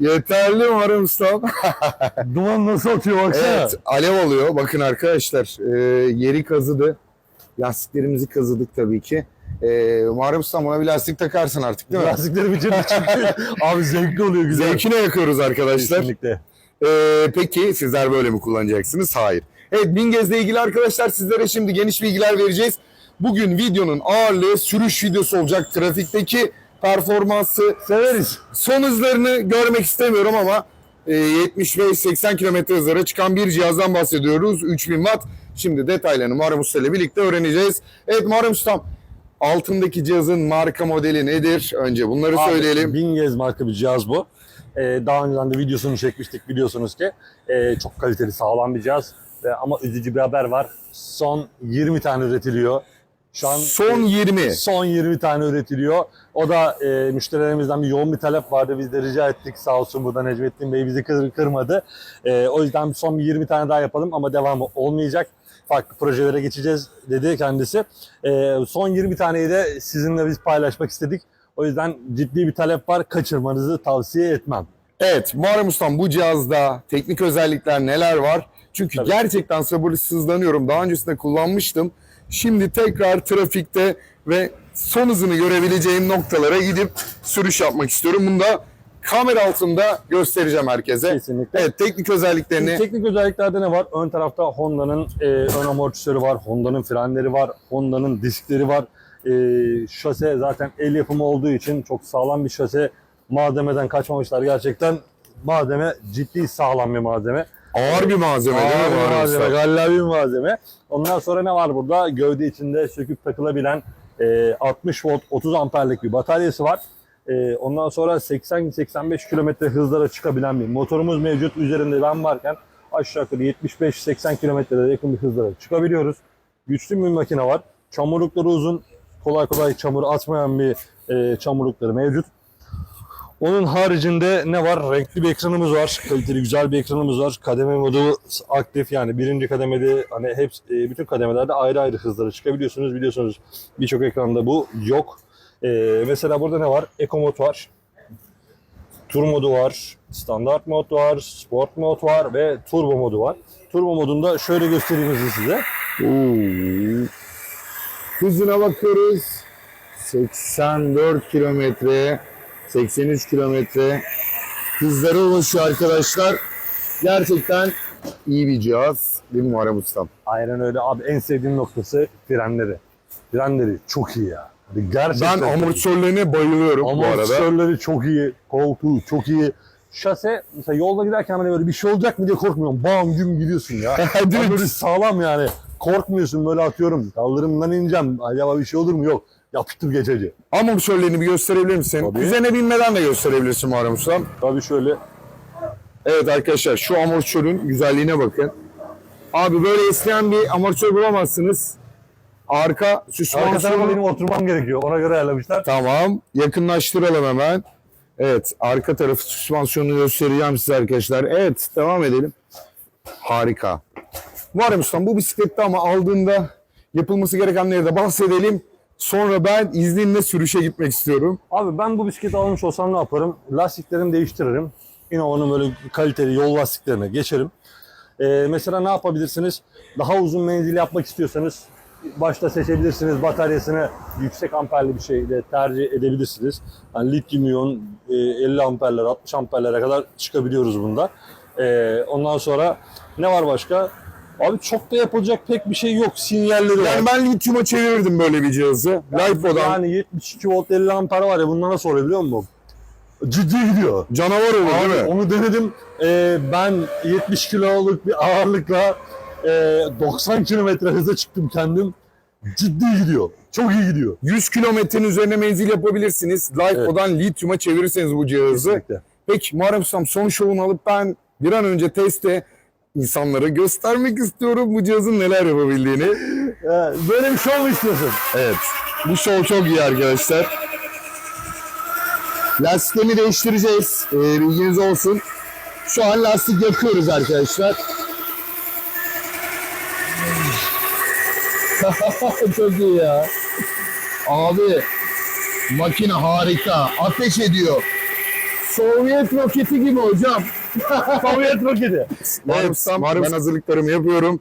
Yeterli umarım ustam. Duman nasıl atıyor baksana. evet, alev alıyor. Bakın arkadaşlar, e, yeri kazıdı. Lastiklerimizi kazıdık tabii ki. E, umarım ustam buna bir lastik takarsın artık değil mi? Lastikleri bitirdi çünkü. Abi zevkli oluyor güzel. Zevkine yakıyoruz arkadaşlar. Kesinlikle. Ee, peki sizler böyle mi kullanacaksınız? Hayır. Evet Bingez'le ilgili arkadaşlar sizlere şimdi geniş bilgiler vereceğiz. Bugün videonun ağırlığı sürüş videosu olacak. Trafikteki performansı, Severiz. son hızlarını görmek istemiyorum ama e, 75-80 km hızlara çıkan bir cihazdan bahsediyoruz. 3000 watt. Şimdi detaylarını Muharrem Usta ile birlikte öğreneceğiz. Evet Muharrem Ustam altındaki cihazın marka modeli nedir? Önce bunları Abi, söyleyelim. Bingez marka bir cihaz bu. Ee, daha önceden de videosunu çekmiştik biliyorsunuz ki. Ee, çok kaliteli sağlam bir cihaz. Ve, ama üzücü bir haber var. Son 20 tane üretiliyor. Şu an Son 20. Son 20 tane üretiliyor. O da e, müşterilerimizden bir yoğun bir talep vardı. Biz de rica ettik sağ olsun burada Necmettin Bey bizi kır, kırmadı. E, o yüzden son bir 20 tane daha yapalım ama devamı olmayacak. Farklı projelere geçeceğiz dedi kendisi. E, son 20 taneyi de sizinle biz paylaşmak istedik. O yüzden ciddi bir talep var. Kaçırmanızı tavsiye etmem. Evet Muharrem Ustam bu cihazda teknik özellikler neler var? Çünkü Tabii. gerçekten sabırsızlanıyorum. Daha öncesinde kullanmıştım. Şimdi tekrar trafikte ve son hızını görebileceğim noktalara gidip sürüş yapmak istiyorum. Bunu da kamera altında göstereceğim herkese. Kesinlikle. Evet teknik özelliklerini Şimdi teknik özelliklerde ne var? Ön tarafta Honda'nın e, ön amortisörü var, Honda'nın frenleri var, Honda'nın diskleri var. E, şase zaten el yapımı olduğu için çok sağlam bir şase. Malzemeden kaçmamışlar gerçekten. Malzeme ciddi sağlam bir malzeme. Ağır bir malzeme değil mi Ağır bir malzeme, Usta? gallavi bir malzeme. Ondan sonra ne var burada? Gövde içinde söküp takılabilen e, 60 volt 30 amperlik bir bataryası var. E, ondan sonra 80-85 kilometre hızlara çıkabilen bir motorumuz mevcut. Üzerinde ben varken aşağı yukarı 75-80 kilometrelere yakın bir hızlara çıkabiliyoruz. Güçlü bir makine var. Çamurlukları uzun. Kolay kolay çamur atmayan bir e, çamurlukları mevcut. Onun haricinde ne var? Renkli bir ekranımız var. Kaliteli güzel bir ekranımız var. Kademe modu aktif yani birinci kademede hani hep e, bütün kademelerde ayrı ayrı hızlara çıkabiliyorsunuz. Biliyorsunuz birçok ekranda bu yok. E, mesela burada ne var? Eco mod var. Tur modu var. Standart mod var. Sport mod var ve turbo modu var. Turbo modunda şöyle göstereyim size. Hızına bakıyoruz. 84 kilometre, 83 kilometre hızlara ulaşıyor arkadaşlar. Gerçekten iyi bir cihaz. Değil mi Muharrem Ustam? Aynen öyle abi en sevdiğim noktası frenleri. Frenleri çok iyi ya. Gerçekten Ben amortisörlerine bayılıyorum bu arada. Amortisörleri çok iyi, koltuğu çok iyi. Şase mesela yolda giderken hani böyle bir şey olacak mı diye korkmuyorum. Bam güm gidiyorsun ya. Değil böyle sağlam yani. Korkmuyorsun böyle atıyorum. Kaldırımdan ineceğim. Acaba bir şey olur mu? Yok. Yapıştır geçeci. Amortisörlerini bir gösterebilir misin? Tabii. Üzerine binmeden de gösterebilirsin Muharrem Ustam. Tabii şöyle. Evet arkadaşlar şu amortisörün güzelliğine bakın. Abi böyle esneyen bir amortisör bulamazsınız. Arka Arka tarafa süspansiyonu benim oturmam gerekiyor. Ona göre ayarlamışlar. Tamam. Yakınlaştıralım hemen. Evet. Arka tarafı süspansiyonunu göstereceğim size arkadaşlar. Evet. Devam edelim. Harika. Muharrem Ustam bu bisiklette ama aldığında yapılması gerekenleri de bahsedelim. Sonra ben izninle sürüşe gitmek istiyorum. Abi ben bu bisikleti almış olsam ne yaparım? Lastiklerimi değiştiririm. Innova'nın böyle kaliteli yol lastiklerine geçerim. Ee, mesela ne yapabilirsiniz? Daha uzun menzil yapmak istiyorsanız başta seçebilirsiniz. Bataryasını yüksek amperli bir şeyle tercih edebilirsiniz. Yani lityum iyon e, 50 amperler 60 amperlere kadar çıkabiliyoruz bunda. Ee, ondan sonra ne var başka? Abi çok da yapılacak pek bir şey yok. Sinyalleri var. Yani ben lityuma çevirirdim böyle bir cihazı. LiPo'dan Yani 72 volt 50 amper var ya bundan nasıl oluyor biliyor musun? Ciddi gidiyor. canavar olur Abi değil mi? onu denedim. Ee, ben 70 kiloluk bir ağırlıkla e, 90 kilometre hıza çıktım kendim. Ciddi gidiyor. Çok iyi gidiyor. 100 kilometrenin üzerine menzil yapabilirsiniz. LiPo'dan lityuma çevirirseniz bu cihazı. Kesinlikle. Peki Muharrem Ustam son şovunu alıp ben bir an önce teste insanlara göstermek istiyorum bu cihazın neler yapabildiğini. Ee, böyle bir mu istiyorsun? Evet. Bu show çok iyi arkadaşlar. Lastiklerini değiştireceğiz. Ee, bilginiz olsun. Şu an lastik yakıyoruz arkadaşlar. çok iyi ya. Abi makine harika. Ateş ediyor. Sovyet roketi gibi hocam. Sovyet roketi. Evet, ustam, ben hazırlıklarımı yapıyorum.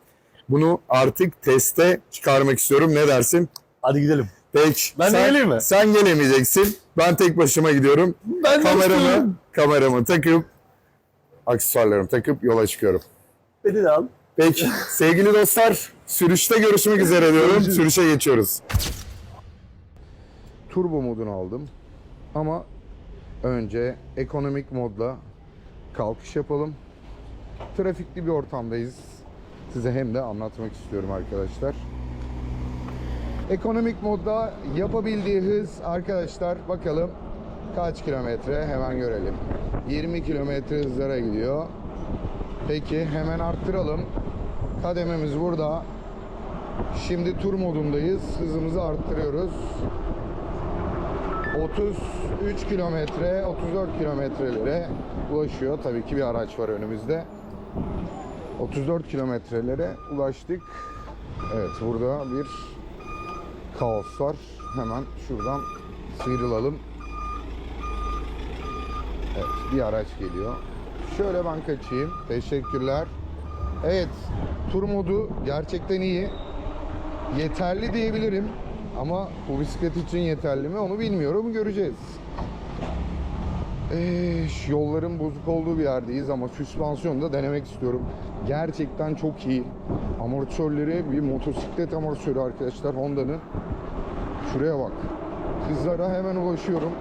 Bunu artık teste çıkarmak istiyorum. Ne dersin? Hadi gidelim. Peki. Ben sen, geleyim mi? Sen gelemeyeceksin. Ben tek başıma gidiyorum. Ben kameramı, kameramı takıp, aksesuarlarımı takıp yola çıkıyorum. Beni de al. Peki sevgili dostlar sürüşte görüşmek üzere diyorum. Sürüşe geçiyoruz. Turbo modunu aldım. Ama önce ekonomik modla kalkış yapalım. Trafikli bir ortamdayız. Size hem de anlatmak istiyorum arkadaşlar. Ekonomik modda yapabildiği hız arkadaşlar bakalım kaç kilometre hemen görelim. 20 kilometre hızlara gidiyor. Peki hemen arttıralım. Kadememiz burada. Şimdi tur modundayız. Hızımızı arttırıyoruz. 33 kilometre, 34 kilometrelere ulaşıyor. Tabii ki bir araç var önümüzde. 34 kilometrelere ulaştık. Evet burada bir kaos var. Hemen şuradan sıyrılalım. Evet bir araç geliyor. Şöyle ben kaçayım. Teşekkürler. Evet tur modu gerçekten iyi. Yeterli diyebilirim. Ama bu bisiklet için yeterli mi onu bilmiyorum. Göreceğiz. Ee, yolların bozuk olduğu bir yerdeyiz ama süspansiyonu da denemek istiyorum. Gerçekten çok iyi. Amortisörleri bir motosiklet amortisörü arkadaşlar Honda'nın. Şuraya bak. Hızlara hemen ulaşıyorum.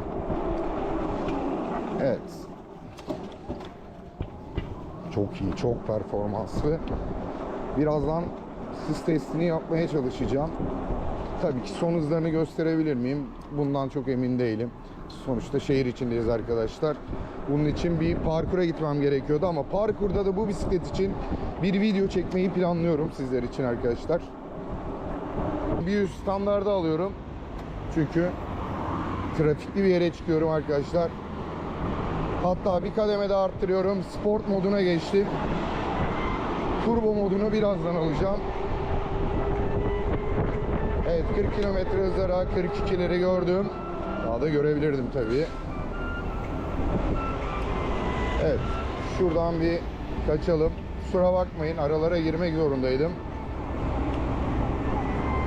Evet. Çok iyi, çok performanslı. Birazdan hız testini yapmaya çalışacağım. Tabii ki son hızlarını gösterebilir miyim? Bundan çok emin değilim. Sonuçta şehir içindeyiz arkadaşlar. Bunun için bir parkura gitmem gerekiyordu ama parkurda da bu bisiklet için bir video çekmeyi planlıyorum sizler için arkadaşlar. Bir üst standarda alıyorum. Çünkü trafikli bir yere çıkıyorum arkadaşlar. Hatta bir kademe daha arttırıyorum. Sport moduna geçtim. Turbo modunu birazdan alacağım. Evet 40 kilometre hızlara 42'leri gördüm. Daha da görebilirdim tabii. Evet. Şuradan bir kaçalım. Kusura bakmayın aralara girmek zorundaydım.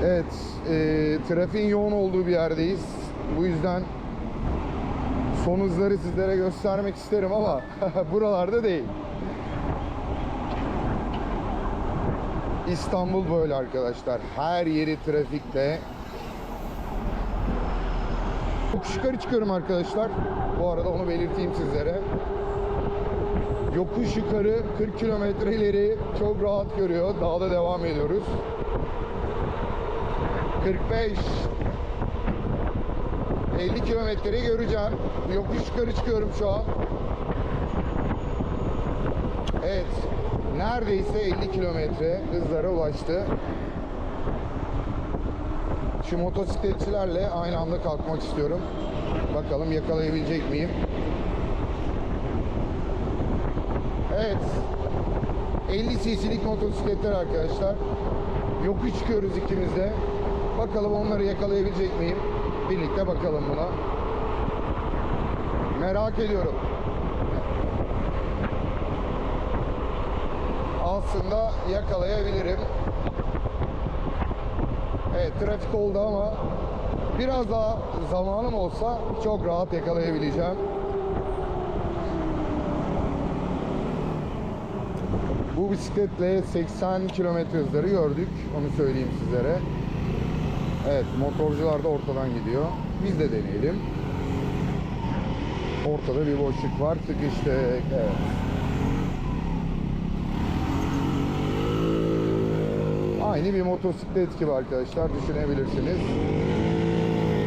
Evet. E, trafiğin yoğun olduğu bir yerdeyiz. Bu yüzden son hızları sizlere göstermek isterim ama buralarda değil. İstanbul böyle arkadaşlar. Her yeri trafikte. Yokuş yukarı çıkıyorum arkadaşlar. Bu arada onu belirteyim sizlere. Yokuş yukarı 40 kilometre ileri çok rahat görüyor. Dağda devam ediyoruz. 45 50 kilometreyi göreceğim. Yokuş yukarı çıkıyorum şu an. Evet. Neredeyse 50 kilometre hızlara ulaştı. Şu motosikletçilerle aynı anda kalkmak istiyorum. Bakalım yakalayabilecek miyim? Evet. 50 cc'lik motosikletler arkadaşlar. Yokuş çıkıyoruz ikimiz de. Bakalım onları yakalayabilecek miyim? Birlikte bakalım buna. Merak ediyorum. Aslında yakalayabilirim. Evet trafik oldu ama biraz daha zamanım olsa çok rahat yakalayabileceğim. Bu bisikletle 80 kilometre hızları gördük. Onu söyleyeyim sizlere. Evet motorcular da ortadan gidiyor. Biz de deneyelim. Ortada bir boşluk var. Sıkıştık. Evet. Aynı bir motosiklet gibi arkadaşlar düşünebilirsiniz.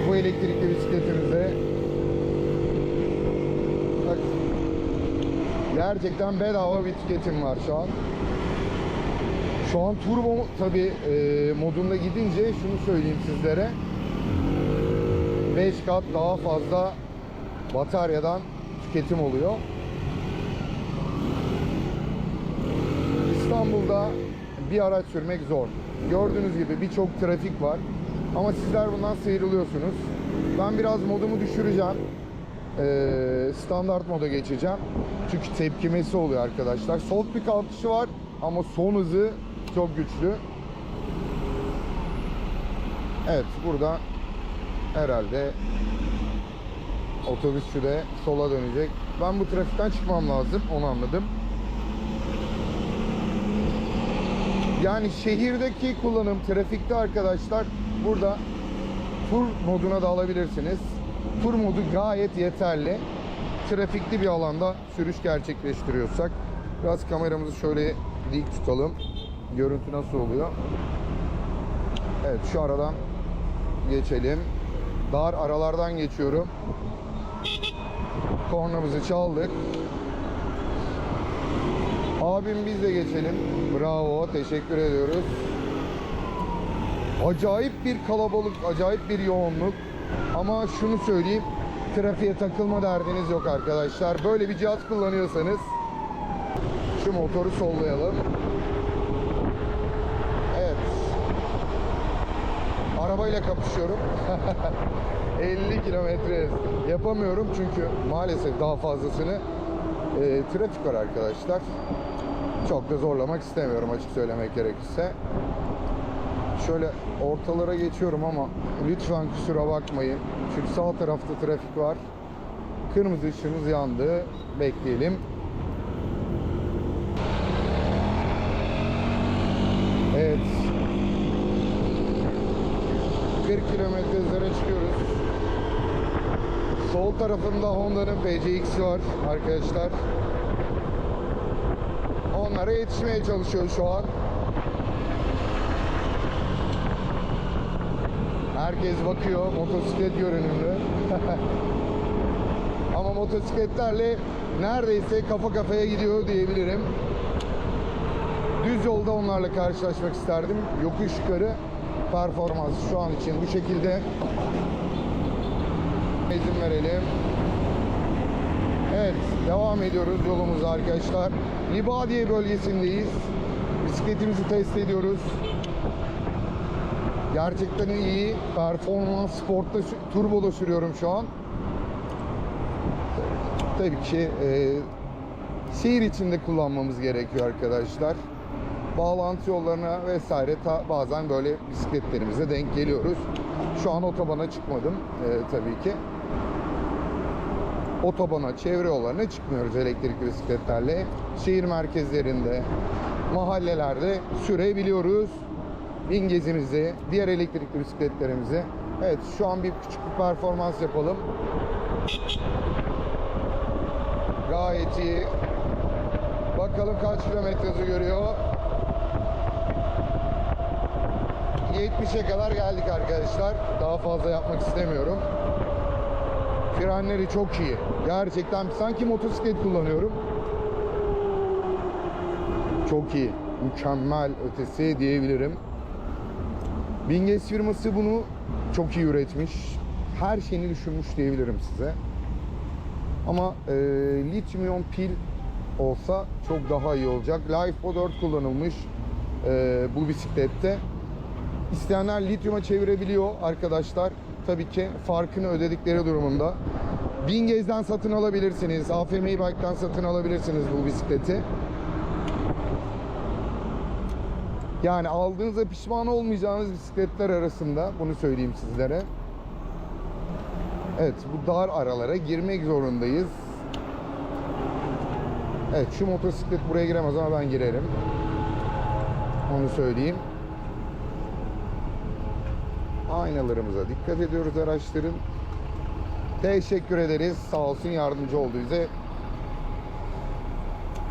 Bu elektrikli bisikletimize bak, gerçekten bedava bir tüketim var şu an. Şu an turbo tabi modunda gidince şunu söyleyeyim sizlere. 5 kat daha fazla bataryadan tüketim oluyor. İstanbul'da bir araç sürmek zor. Gördüğünüz gibi birçok trafik var. Ama sizler bundan sıyrılıyorsunuz. Ben biraz modumu düşüreceğim. eee, standart moda geçeceğim. Çünkü tepkimesi oluyor arkadaşlar. Soft bir kalkışı var ama son hızı çok güçlü. Evet burada herhalde otobüsçü de sola dönecek. Ben bu trafikten çıkmam lazım. Onu anladım. Yani şehirdeki kullanım trafikte arkadaşlar burada tur moduna da alabilirsiniz. Tur modu gayet yeterli. Trafikli bir alanda sürüş gerçekleştiriyorsak biraz kameramızı şöyle dik tutalım. Görüntü nasıl oluyor? Evet şu aradan geçelim. Dar aralardan geçiyorum. Kornamızı çaldık. Abim biz de geçelim. Bravo, teşekkür ediyoruz. Acayip bir kalabalık, acayip bir yoğunluk. Ama şunu söyleyeyim, trafiğe takılma derdiniz yok arkadaşlar. Böyle bir cihaz kullanıyorsanız şu motoru sollayalım. Evet. Arabayla kapışıyorum. 50 kilometre yapamıyorum çünkü maalesef daha fazlasını e, trafik var arkadaşlar. Çok da zorlamak istemiyorum açık söylemek gerekirse. Şöyle ortalara geçiyorum ama lütfen kusura bakmayın. Çünkü sağ tarafta trafik var. Kırmızı ışığımız yandı. Bekleyelim. Evet. 40 kilometre hızlara çıkıyoruz. Sol tarafında Honda'nın PCX'i var arkadaşlar. Onlara yetişmeye çalışıyor şu an. Herkes bakıyor. Motosiklet görünümlü. Ama motosikletlerle neredeyse kafa kafaya gidiyor diyebilirim. Düz yolda onlarla karşılaşmak isterdim. Yokuş yukarı performans şu an için bu şekilde. İzin verelim. Evet, devam ediyoruz yolumuza arkadaşlar. Libadiye bölgesindeyiz. Bisikletimizi test ediyoruz. Gerçekten iyi. Performans sportta turboda sürüyorum şu an. Tabii ki e, şehir içinde kullanmamız gerekiyor arkadaşlar. Bağlantı yollarına vesaire ta, bazen böyle bisikletlerimize denk geliyoruz. Şu an otobana çıkmadım e, tabii ki. Otobana, çevre yollarına çıkmıyoruz elektrikli bisikletlerle. Şehir merkezlerinde, mahallelerde sürebiliyoruz. Bin gezimizi, diğer elektrikli bisikletlerimizi. Evet şu an bir küçük bir performans yapalım. Gayet iyi. Bakalım kaç kilometre hızı görüyor. 70'e kadar geldik arkadaşlar. Daha fazla yapmak istemiyorum. Frenleri çok iyi. Gerçekten sanki motosiklet kullanıyorum. Çok iyi. Mükemmel ötesi diyebilirim. Binges firması bunu çok iyi üretmiş. Her şeyini düşünmüş diyebilirim size. Ama e, lityum iyon pil olsa çok daha iyi olacak. LiFePO 4 kullanılmış e, bu bisiklette. İsteyenler lityuma çevirebiliyor arkadaşlar. Tabii ki farkını ödedikleri durumunda. Bingez'den satın alabilirsiniz. AFM Bike'dan satın alabilirsiniz bu bisikleti. Yani aldığınızda pişman olmayacağınız bisikletler arasında bunu söyleyeyim sizlere. Evet bu dar aralara girmek zorundayız. Evet şu motosiklet buraya giremez ama ben girerim. Onu söyleyeyim. Aynalarımıza dikkat ediyoruz araçların. Teşekkür ederiz. Sağ olsun yardımcı oldu bize.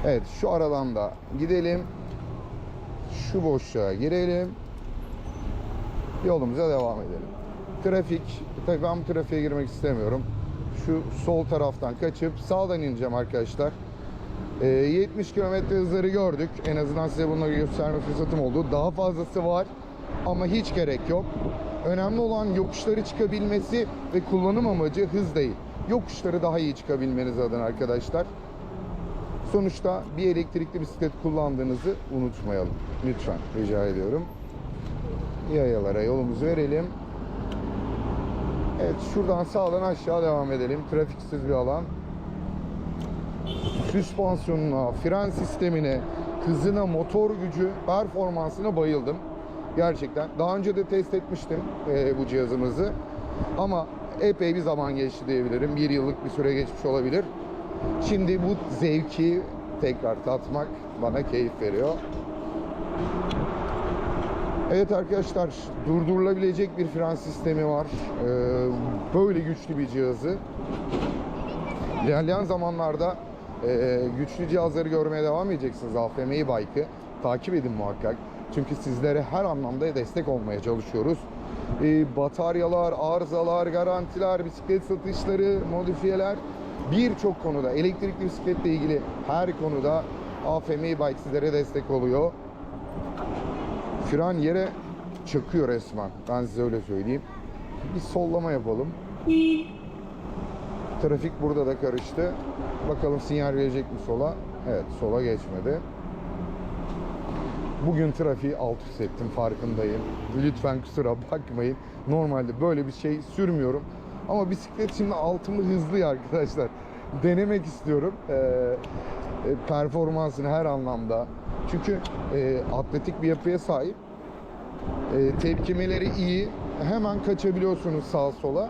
Evet şu aradan da gidelim. Şu boşluğa girelim. Yolumuza devam edelim. Trafik, tabii ben bu trafiğe girmek istemiyorum. Şu sol taraftan kaçıp sağdan ineceğim arkadaşlar. Ee, 70 km hızları gördük. En azından size bunları gösterme fırsatım oldu. Daha fazlası var ama hiç gerek yok. Önemli olan yokuşları çıkabilmesi ve kullanım amacı hız değil. Yokuşları daha iyi çıkabilmeniz adına arkadaşlar. Sonuçta bir elektrikli bisiklet kullandığınızı unutmayalım. Lütfen rica ediyorum. Yayalara yolumuzu verelim. Evet şuradan sağdan aşağı devam edelim. Trafiksiz bir alan. Süspansiyonuna, fren sistemine, hızına, motor gücü, performansına bayıldım. Gerçekten. Daha önce de test etmiştim e, bu cihazımızı. Ama epey bir zaman geçti diyebilirim. Bir yıllık bir süre geçmiş olabilir. Şimdi bu zevki tekrar tatmak bana keyif veriyor. Evet arkadaşlar durdurulabilecek bir fren sistemi var. Ee, böyle güçlü bir cihazı. İlerleyen zamanlarda e, güçlü cihazları görmeye devam edeceksiniz. AFM'yi Bike'ı takip edin muhakkak. Çünkü sizlere her anlamda destek olmaya çalışıyoruz. Ee, bataryalar, arızalar, garantiler, bisiklet satışları, modifiyeler birçok konuda elektrikli bisikletle ilgili her konuda AFM'yi Bike sizlere destek oluyor. Fren yere çakıyor resmen. Ben size öyle söyleyeyim. Bir sollama yapalım. Trafik burada da karıştı. Bakalım sinyal verecek mi sola? Evet sola geçmedi. Bugün trafiği alt üst ettim farkındayım. Lütfen kusura bakmayın. Normalde böyle bir şey sürmüyorum. Ama bisiklet şimdi altımı hızlı arkadaşlar. Denemek istiyorum. Ee, e, performansını her anlamda. Çünkü e, atletik bir yapıya sahip. E, tepkimeleri iyi. Hemen kaçabiliyorsunuz sağa sola.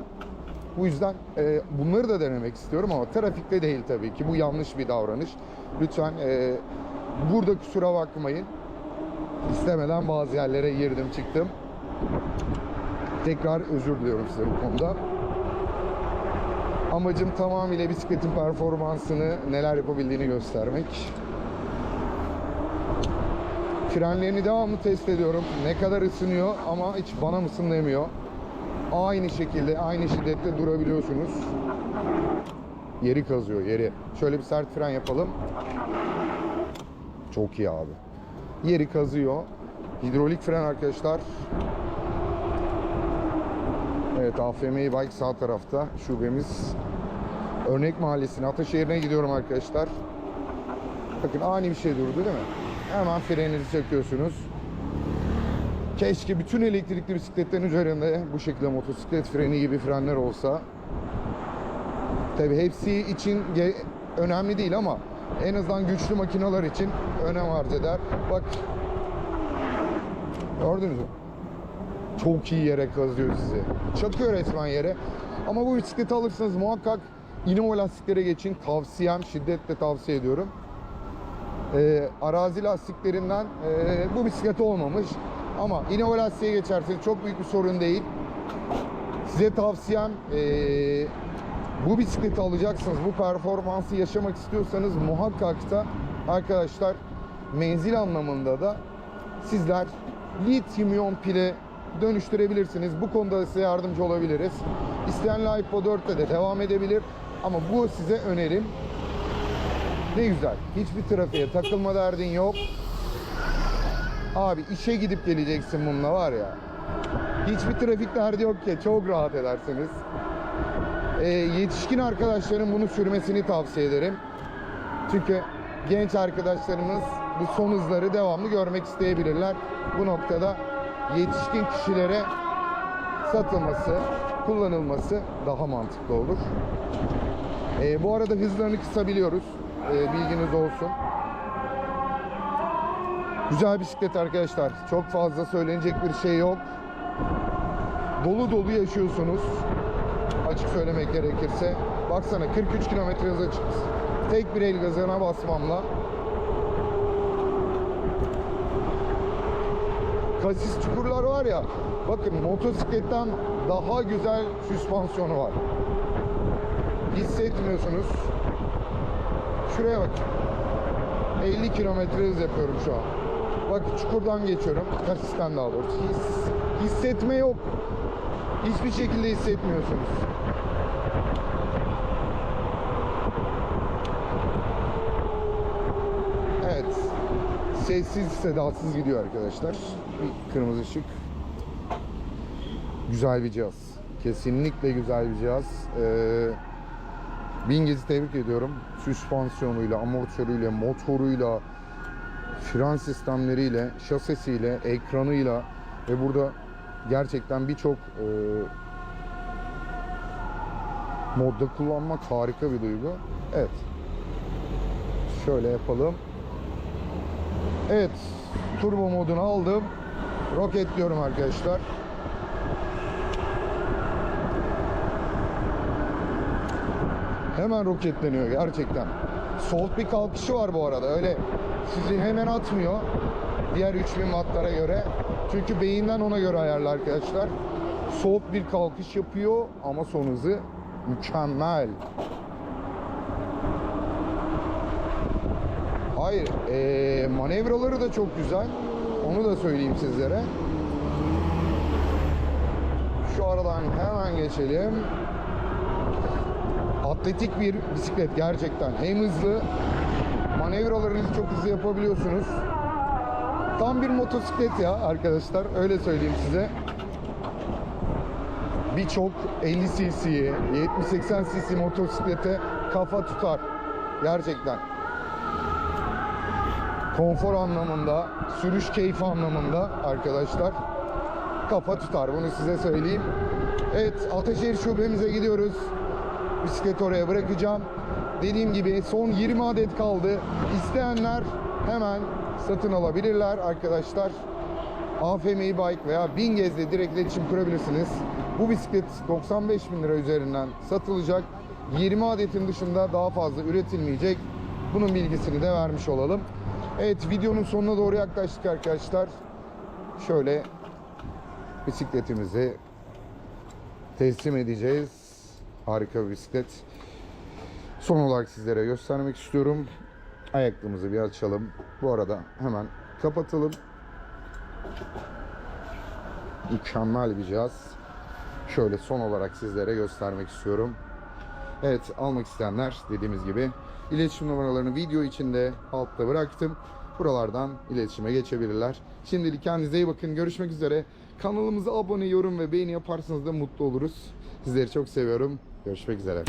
Bu yüzden e, bunları da denemek istiyorum ama trafikte değil tabii ki. Bu yanlış bir davranış. Lütfen e, burada kusura bakmayın. İstemeden bazı yerlere girdim çıktım. Tekrar özür diliyorum size bu konuda. Amacım tamamıyla bisikletin performansını, neler yapabildiğini göstermek. Frenlerini devamlı test ediyorum. Ne kadar ısınıyor ama hiç bana mısın demiyor. Aynı şekilde, aynı şiddette durabiliyorsunuz. Yeri kazıyor, yeri. Şöyle bir sert fren yapalım. Çok iyi abi. Yeri kazıyor. Hidrolik fren arkadaşlar. Evet AFM Bike sağ tarafta şubemiz. Örnek Mahallesi'ne, Ataşehir'ine gidiyorum arkadaşlar. Bakın ani bir şey durdu değil mi? Hemen freninizi çekiyorsunuz. Keşke bütün elektrikli bisikletlerin üzerinde bu şekilde motosiklet freni gibi frenler olsa. Tabi hepsi için önemli değil ama en azından güçlü makineler için önem arz eder. Bak gördünüz mü? Çok iyi yere kazıyor sizi. Çakıyor resmen yere. Ama bu bisikleti alırsanız muhakkak Innova lastiklere geçin. Tavsiyem, şiddetle tavsiye ediyorum. Ee, arazi lastiklerinden e, bu bisiklet olmamış. Ama Innova lastiğe geçerseniz çok büyük bir sorun değil. Size tavsiyem e, bu bisikleti alacaksınız. Bu performansı yaşamak istiyorsanız muhakkak da arkadaşlar menzil anlamında da sizler lityum iyon pile dönüştürebilirsiniz. Bu konuda da size yardımcı olabiliriz. İsteyen LiPo 4'te de devam edebilir. Ama bu size önerim. Ne güzel. Hiçbir trafiğe takılma derdin yok. Abi işe gidip geleceksin bununla var ya. Hiçbir trafik derdi yok ki. Çok rahat edersiniz. Ee, yetişkin arkadaşların bunu sürmesini tavsiye ederim. Çünkü genç arkadaşlarımız bu son hızları devamlı görmek isteyebilirler. Bu noktada yetişkin kişilere satılması, kullanılması daha mantıklı olur. Ee, bu arada hızlarını kısabiliyoruz. Ee, bilginiz olsun. Güzel bisiklet arkadaşlar. Çok fazla söylenecek bir şey yok. Dolu dolu yaşıyorsunuz. Açık söylemek gerekirse. Baksana 43 kilometre hıza çıktı. Tek bir el gazına basmamla. Kasis çukurlar var ya. Bakın motosikletten daha güzel süspansiyonu var. Hissetmiyorsunuz. Şuraya bak. 50 kilometre hız yapıyorum şu an. Bak çukurdan geçiyorum. Kasisten daha doğrusu. His, hissetme yok. Hiçbir şekilde hissetmiyorsunuz. Evet. Sessiz sedasız gidiyor arkadaşlar. Kırmızı ışık. Güzel bir cihaz. Kesinlikle güzel bir cihaz. Ee, Bingez'i tebrik ediyorum. Süspansiyonuyla, amortisörüyle, motoruyla, fren sistemleriyle, şasesiyle, ekranıyla ve burada gerçekten birçok e, modda kullanmak harika bir duygu. Evet. Şöyle yapalım. Evet. Turbo modunu aldım. Roketliyorum arkadaşlar. Hemen roketleniyor gerçekten. Soft bir kalkışı var bu arada. Öyle sizi hemen atmıyor. Diğer 3000 wattlara göre. Çünkü beyinden ona göre ayarlı arkadaşlar. Soft bir kalkış yapıyor ama son hızı mükemmel. Hayır, eee, manevraları da çok güzel. Onu da söyleyeyim sizlere. Şu aradan hemen geçelim. Atletik bir bisiklet gerçekten. Hem hızlı, manevralarınızı çok hızlı yapabiliyorsunuz. Tam bir motosiklet ya arkadaşlar, öyle söyleyeyim size. Birçok 50 cc'ye, 70-80 cc motosiklete kafa tutar. Gerçekten konfor anlamında, sürüş keyfi anlamında arkadaşlar kafa tutar. Bunu size söyleyeyim. Evet, Ataşehir şubemize gidiyoruz. Bisikleti oraya bırakacağım. Dediğim gibi son 20 adet kaldı. İsteyenler hemen satın alabilirler arkadaşlar. AFM Bike veya Bingez'le direkt iletişim kurabilirsiniz. Bu bisiklet 95 bin lira üzerinden satılacak. 20 adetin dışında daha fazla üretilmeyecek. Bunun bilgisini de vermiş olalım. Evet videonun sonuna doğru yaklaştık arkadaşlar. Şöyle bisikletimizi teslim edeceğiz. Harika bir bisiklet. Son olarak sizlere göstermek istiyorum. Ayaklığımızı bir açalım. Bu arada hemen kapatalım. Mükemmel bir cihaz. Şöyle son olarak sizlere göstermek istiyorum. Evet almak isteyenler dediğimiz gibi iletişim numaralarını video içinde altta bıraktım. Buralardan iletişime geçebilirler. Şimdilik kendinize iyi bakın. Görüşmek üzere. Kanalımıza abone, yorum ve beğeni yaparsanız da mutlu oluruz. Sizleri çok seviyorum. Görüşmek üzere.